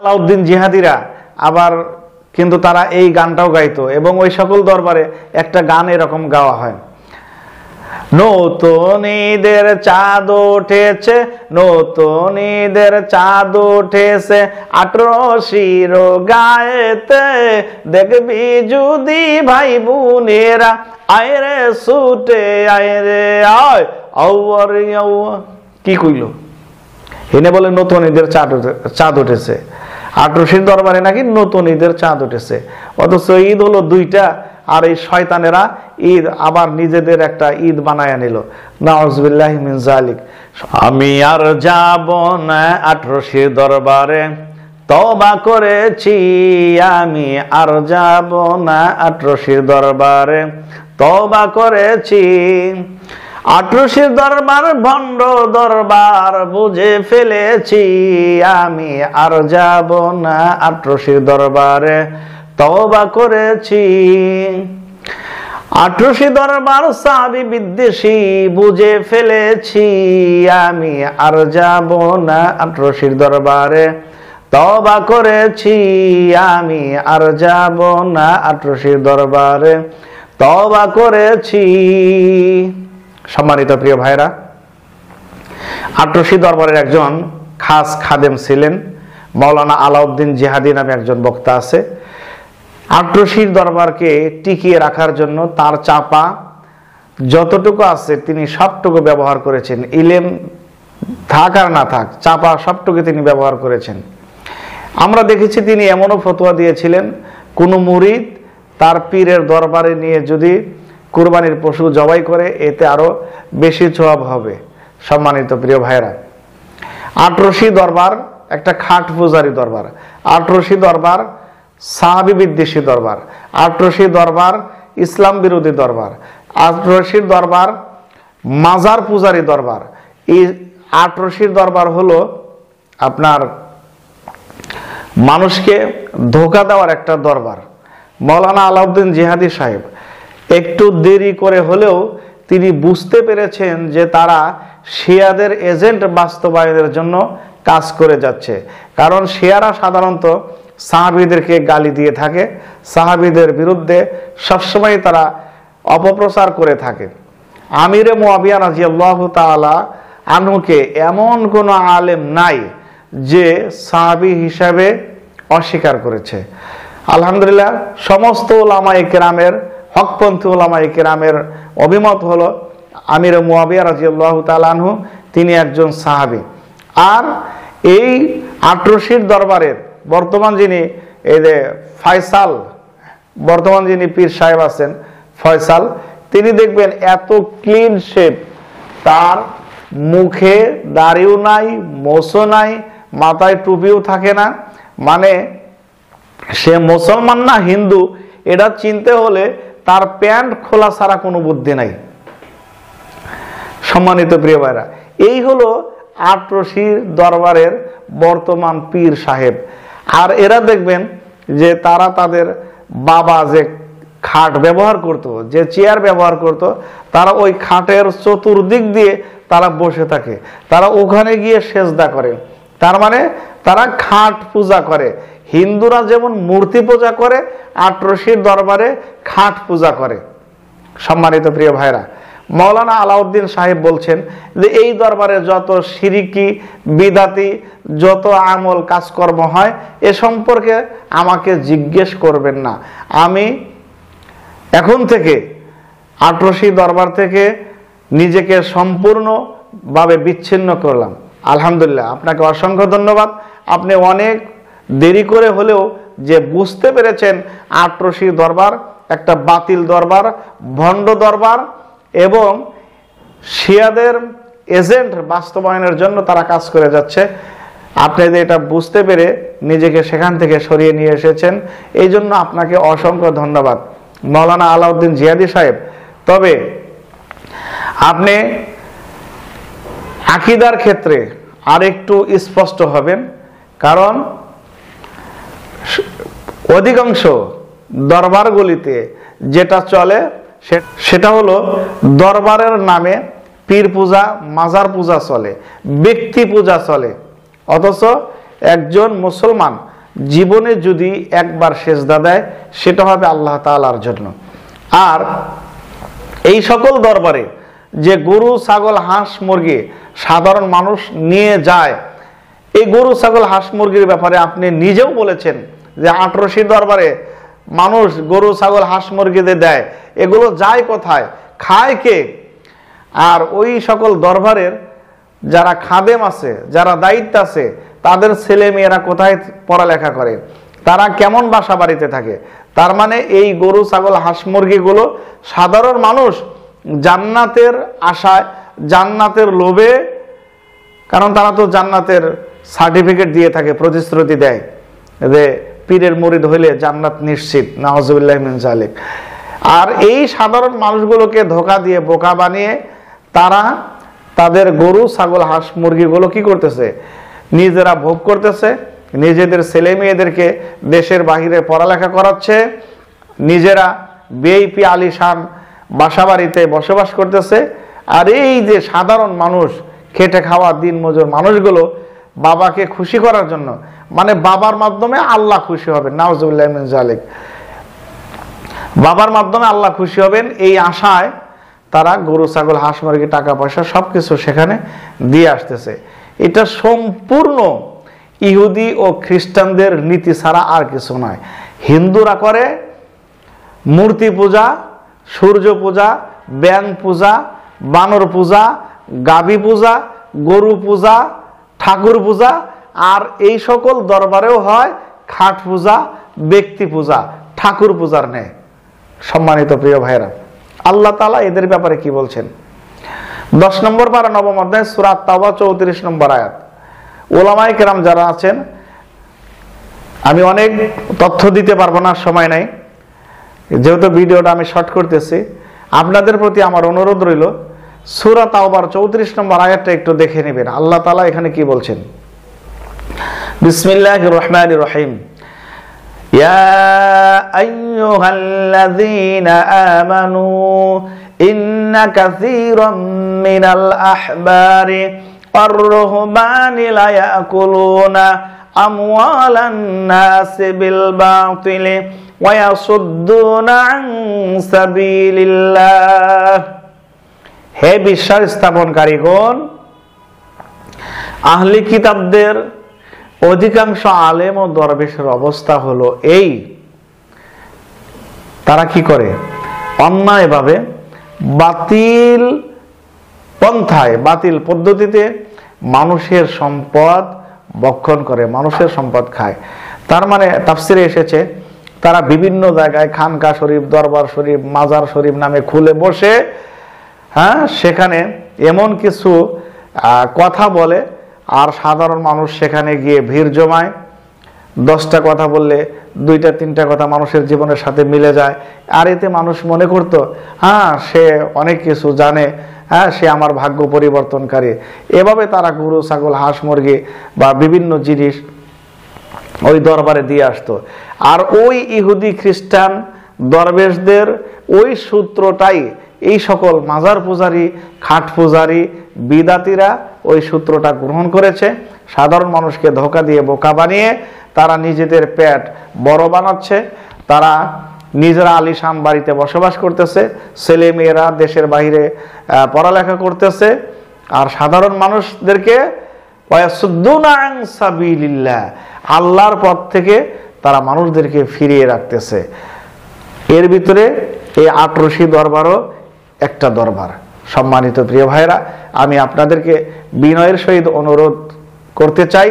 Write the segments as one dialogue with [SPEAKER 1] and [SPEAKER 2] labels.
[SPEAKER 1] আলাউদ্দিন জিহাদিরা আবার কিন্তু তারা এই গানটাও গাইতো এবং ওই সকল দরবারে একটা গান এরকম গাওয়া হয়। নতুন ঈদের চাঁদ উঠেছে নতুন ঈদের চাঁদ উঠেছে আঠারোশির গায়েতে দেখবি যদি ভাই বোনেরা আয় রে ছুটে আয় কি কইল? এনে বলে নতুন চাঁদ উঠে- চাঁদ উঠেছে। আঠারোশির দরবারে নাকি নতুন ঈদের চাঁদ উঠেছে। অথচ ঈদ হলো দুইটা, আর এই শয়তানেরা ঈদ আবার নিজেদের একটা ঈদ বানায় নিল। নাউজবিল্লাহ মিন জালিক আমি আর যাব না আঠারোশির দরবারে তবা করেছি, আমি আর যাব না আঠারোশির দরবারে তবা করেছি। আঠারোশির দরবার, ভণ্ড দরবার, বুঝে ফেলেছি আমি আর যাব না। আঠারোশির দরবারে তবা করেছি। আঠারোশি দরবার সাবি বিদ্বেষী, বুঝে ফেলেছি আমি আর যাব না। আঠারোশির দরবারে তবা করেছি আমি আর যাব না। আঠারোশির দরবারে তবা করেছি। সম্মানিত প্রিয় ভাইরা আটরশি দরবারের একজন খাস খাদেম ছিলেন মৌলানা আলাউদ্দিন জিহাদি নামে একজন বক্তা আছে। আটরশির দরবারকে টিকিয়ে রাখার জন্য তার চাপা যতটুকু আছে তিনি সবটুকু ব্যবহার করেছেন। ইলেম থাক আর না থাক, চাপা সবটুকু তিনি ব্যবহার করেছেন। আমরা দেখেছি তিনি এমনও ফতোয়া দিয়েছিলেন, কোনো মুরিদ তার পীরের দরবারে নিয়ে যদি কুরবানির পশু জবাই করে, এতে আরও বেশি সোয়াব হবে। সম্মানিত প্রিয় ভাইরা আটরশি দরবার, একটা খাট পূজারি দরবার আটরশি দরবার, সাহাবি বিদ্বেষী দরবার আটরশি দরবার, ইসলাম বিরোধী দরবার আটরশির দরবার, মাজার পূজারি দরবার। এই আটরশির দরবার হলো আপনার মানুষকে ধোকা দেওয়ার একটা দরবার। মৌলানা আলাউদ্দিন জিহাদি সাহেব একটু দেরি করে হলেও তিনি বুঝতে পেরেছেন যে তারা শিয়াদের এজেন্ট বাস্তবায়নের জন্য কাজ করে যাচ্ছে। কারণ শিয়ারা সাধারণত সাহাবিদেরকে গালি দিয়ে থাকে। সাহাবিদের বিরুদ্ধে সবসময় তারা অপপ্রচার করে থাকে। আমিরে মোয়াবিয়া রাজিয়াল্লাহ তাআলা আনুকে এমন কোনো আলেম নাই যে সাহাবি হিসাবে অস্বীকার করেছে। আলহামদুলিল্লাহ, সমস্ত ওলামাই কেরামের হকপন্থী ওলামাই কেরামের অভিমত হলো আমির মুয়াবিয়া রাজিয়াল্লাহ তালানহু তিনি একজন সাহাবি। আর এই আটরশির দরবারের বর্তমান যিনি, এই যে ফয়সাল, বর্তমান যিনি পীর সাহেব আছেন, ফয়সাল, তিনি দেখবেন এত ক্লিন শেপ তার মুখে দাড়িও নাই মোসও নাই, মাথায় টুপিও থাকে না। মানে সে মুসলমান না, হিন্দু, এটা চিনতে হলে তার প্যান্ট খোলা ছাড়া কোনো বুদ্ধি নাই। সম্মানিত প্রিয় ভাইরা, এই হলো আটরশির দরবারের বর্তমান পীর সাহেব। আর এরা দেখবেন যে তারা তাদের বাবা যে খাট ব্যবহার করত, যে চেয়ার ব্যবহার করত, তারা ওই খাটের চতুর্দিক দিয়ে তারা বসে থাকে। তারা ওখানে গিয়ে সেজদা করে। তার মানে তারা খাট পূজা করে। হিন্দুরা যেমন মূর্তি পূজা করে আটরশির দরবারে খাট পূজা করে। সম্মানিত প্রিয় ভাইরা, মৌলানা আলাউদ্দিন সাহেব বলছেন যে, এই দরবারে যত সিরিকি, বিদাতি, যত আমল কাজকর্ম হয়, এ সম্পর্কে আমাকে জিজ্ঞেস করবেন না। আমি এখন থেকে আটরশি দরবার থেকে নিজেকে সম্পূর্ণভাবে বিচ্ছিন্ন করলাম। আলহামদুলিল্লাহ, আপনাকে অসংখ্য ধন্যবাদ। আপনি অনেক দেরি করে হলেও যে বুঝতে পেরেছেন আটরশি দরবার, একটা বাতিল দরবার, ভণ্ড দরবার, এবং শিয়াদের এজেন্ট বাস্তবায়নের জন্য তারা কাজ করে যাচ্ছে। আপনি যে এটা বুঝতে পেরে নিজেকে সেখান থেকে সরিয়ে নিয়ে এসেছেন, এই জন্য আপনাকে অসংখ্য ধন্যবাদ। মৌলানা আলাউদ্দিন জিয়াদি সাহেব, তবে আপনি আকিদার ক্ষেত্রে আরেকটু স্পষ্ট হবেন, কারণ অধিকাংশ দরবারগুলিতে যেটা চলে সেটা হলো দরবারের নামে পীর পূজা, মাজার পূজা চলে, ব্যক্তি পূজা চলে। অথচ একজন মুসলমান জীবনে যদি একবার সেজদা দেয়, সেটা হবে আল্লাহ তাআলার জন্য। আর এই সকল দরবারে যে গরু, ছাগল, হাঁস, মুরগি সাধারণ মানুষ নিয়ে যায়। এই গরু, ছাগল, হাঁস, মুরগির ব্যাপারে আপনি নিজেও বলেছেন যে আঠারোশি দরবারে মানুষ গরু, ছাগল, হাঁস, মুরগিদের দেয়। এগুলো যায় কোথায়? খায় কে? আর ওই সকল দরবারের যারা খাদেম আছে, যারা দায়িত্ব আছে, তাদের ছেলে মেয়েরা কোথায় পড়ালেখা করে? তারা কেমন বাসা বাড়িতে থাকে? তার মানে এই গরু, ছাগল, হাঁস, মুরগিগুলো সাধারণ মানুষ জান্নাতের আশায় জান্নাতের লোভে, কারণ তারা তো জান্নাতের সার্টিফিকেট দিয়ে থাকে, প্রতিশ্রুতি দেয় যে পীরের মরিদ হইলে জান্নাত নিশ্চিত নাহজুবিল্লাহ মিন জালিক আর এই সাধারণ মানুষগুলোকে ধোকা দিয়ে, বোকা বানিয়ে তারা তাদের গরু, ছাগল, হাঁস, মুরগিগুলো কি করতেছে? নিজেরা ভোগ করতেছে, নিজেদের ছেলে মেয়েদেরকে দেশের বাহিরে পড়ালেখা করাচ্ছে, নিজেরা বিএপি আলিশান বাসা বাড়িতে বসবাস করতেছে আর এই যে সাধারণ মানুষ, খেটে খাওয়া দিন মজুর মানুষগুলো বাবাকে খুশি করার জন্য মানে বাবার মাধ্যমে আল্লাহ খুশি হবেন নাওজুল্লাহ মিন বাবার মাধ্যমে আল্লাহ খুশি হবেন, এই আশায় তারা গরু, ছাগল, হাঁস, মুরগি, টাকা পয়সা সব কিছু সেখানে দিয়ে আসতেছে। এটা সম্পূর্ণ ইহুদি ও খ্রিস্টানদের নীতি ছাড়া আর কিছু নয়। হিন্দুরা করে, মূর্তি পূজা, সূর্য পূজা ব্যাং পূজা বানর পূজা গাভী পূজা, গরু পূজা, ঠাকুর পূজা, আর এই সকল দরবারেও হয় খাট পূজা, ব্যক্তি পূজা, ঠাকুর পূজার নেয় সম্মানিত প্রিয় ভাইরা আল্লাহ তালা এদের ব্যাপারে কি বলছেন? দশ নম্বর পারা নবম অধ্যায় সুরাত তাওবা, চৌত্রিশ নম্বর আয়াত। ওলামাই কেরাম যারা আছেন, আমি অনেক তথ্য দিতে পারব না, সময় নাই। যেহেতু ভিডিওটা আমি শর্ট করতেছি, আপনাদের প্রতি আমার অনুরোধ রইল সুরা তাওবার চৌত্রিশ নম্বর আয়াতটা একটু দেখে নেবেন আল্লাহ তালা এখানে কি বলছেন বিসমিল্লাহ রহমান রহিম يا أيها الذين آمنوا إن كثيرا من الأحبار والرهبان ليأكلون أموال الناس بالباطل ويصدون عن سبيل الله হে বিশ্বাস স্থাপনকারীগণ, আহলি কিতাবদের অধিকাংশ আলেম ও দরবেশের অবস্থা হলো এই। তারা কি করে? অন্যায়ভাবে বাতিল পন্থায়, বাতিল পদ্ধতিতে মানুষের সম্পদ বক্ষণ করে, মানুষের সম্পদ খায়। তার মানে তাফসিরে এসেছে, তারা বিভিন্ন জায়গায় খানকা শরীফ, দরবার শরীফ, মাজার শরীফ নামে খুলে বসে হ্যাঁ সেখানে এমন কিছু কথা বলে, আর সাধারণ মানুষ সেখানে গিয়ে ভিড় জমায়। দশটা কথা বললে দুইটা, তিনটা কথা মানুষের জীবনের সাথে মিলে যায়। আর এতে মানুষ মনে করত হ্যাঁ সে অনেক কিছু জানে হ্যাঁ সে আমার ভাগ্য পরিবর্তনকারী। এভাবে তারা গরু, ছাগল, হাঁস, মুরগি বা বিভিন্ন জিনিস ওই দরবারে দিয়ে আসতো। আর ওই ইহুদি খ্রিস্টান দরবেশদের ওই সূত্রটাই এই সকল মাজার পূজারী খাট পূজারী বিদাতিরা ওই সূত্রটা গ্রহণ করেছে। সাধারণ মানুষকে ধোকা দিয়ে বোকা বানিয়ে তারা নিজেদের পেট বড় বানাচ্ছে। তারা নিজেরা আলিশান বাড়িতে বসবাস করতেছে। ছেলে মেয়েরা দেশের আহ, পড়ালেখা করতেছে। আর সাধারণ মানুষদেরকে আল্লাহর পথ থেকে তারা মানুষদেরকে ফিরিয়ে রাখতেছে। এর ভিতরে এই আটরশি দরবারও একটা দরবার। সম্মানিত প্রিয় ভাইরা আমি আপনাদেরকে বিনয়ের সহিত অনুরোধ করতে চাই,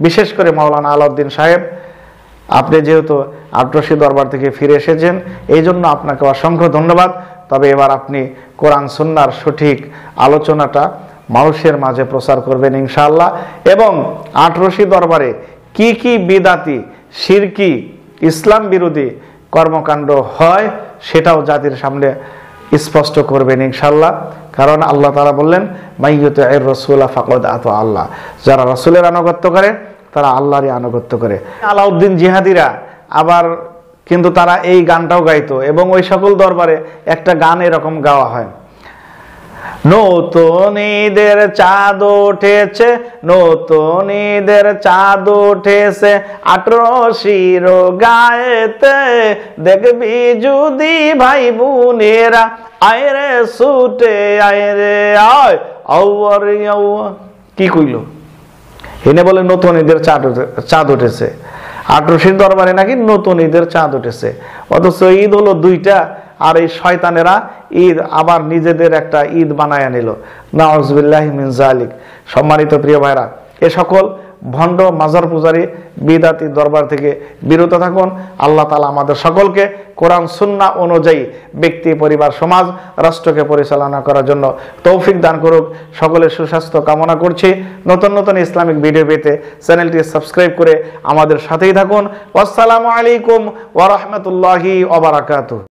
[SPEAKER 1] বিশেষ করে মাওলানা আলাউদ্দিন সাহেব, আপনি যেহেতু আটরশি দরবার থেকে ফিরে এসেছেন এই জন্য আপনাকে অসংখ্য ধন্যবাদ। তবে এবার আপনি কোরআন সুন্নার সঠিক আলোচনাটা মানুষের মাঝে প্রচার করবেন ইনশাআল্লাহ। এবং আটরশি দরবারে কি কি বিদাতি শিরকি ইসলাম বিরোধী কর্মকাণ্ড হয়, সেটাও জাতির সামনে স্পষ্ট করবেন ইনশাল্লাহ কারণ আল্লাহ তারা বললেন মাইয়ত এর রসুল্লাহ ফাকদ আত আল্লাহ। যারা রসুলের আনুগত্য করে, তারা আল্লাহরই আনুগত্য করে। আলাউদ্দিন জিহাদিরা আবার কিন্তু তারা এই গানটাও গাইতো এবং ওই সকল দরবারে একটা গান এরকম গাওয়া হয়। নতুন ঈদের চাঁদ উঠেছে নতুন ঈদের চাঁদ উঠেছে আঠারোশির গায়েতে দেখবি যদি ভাই বোনেরা আয়রে সুটে আয়রে আয়। আউয়ার আউয়া কি কইল? হেনে বলে নতুন ঈদের চাঁদ চাঁদ উঠেছে। আঠারোশির দরবারে নাকি নতুন ঈদের চাঁদ উঠেছে। অথচ ঈদ হলো দুইটা। আর এই শয়তানেরা ঈদ আবার নিজেদের একটা ঈদ বানায় নিল। নাউজবিল্লাহ মিন জালিক সম্মানিত প্রিয় ভাইরা, এ সকল ভণ্ড মাজার পূজারী, বিদাতি দরবার থেকে বিরত থাকুন। আল্লাহ তালা আমাদের সকলকে কোরআন সুন্না অনুযায়ী ব্যক্তি, পরিবার, সমাজ, রাষ্ট্রকে পরিচালনা করার জন্য তৌফিক দান করুক। সকলের সুস্বাস্থ্য কামনা করছি। নতুন নতুন ইসলামিক ভিডিও পেতে চ্যানেলটি সাবস্ক্রাইব করে আমাদের সাথেই থাকুন। আসসালামু আলাইকুম ওয়া রাহমাতুল্লাহি ওয়া বারাকাতুহু।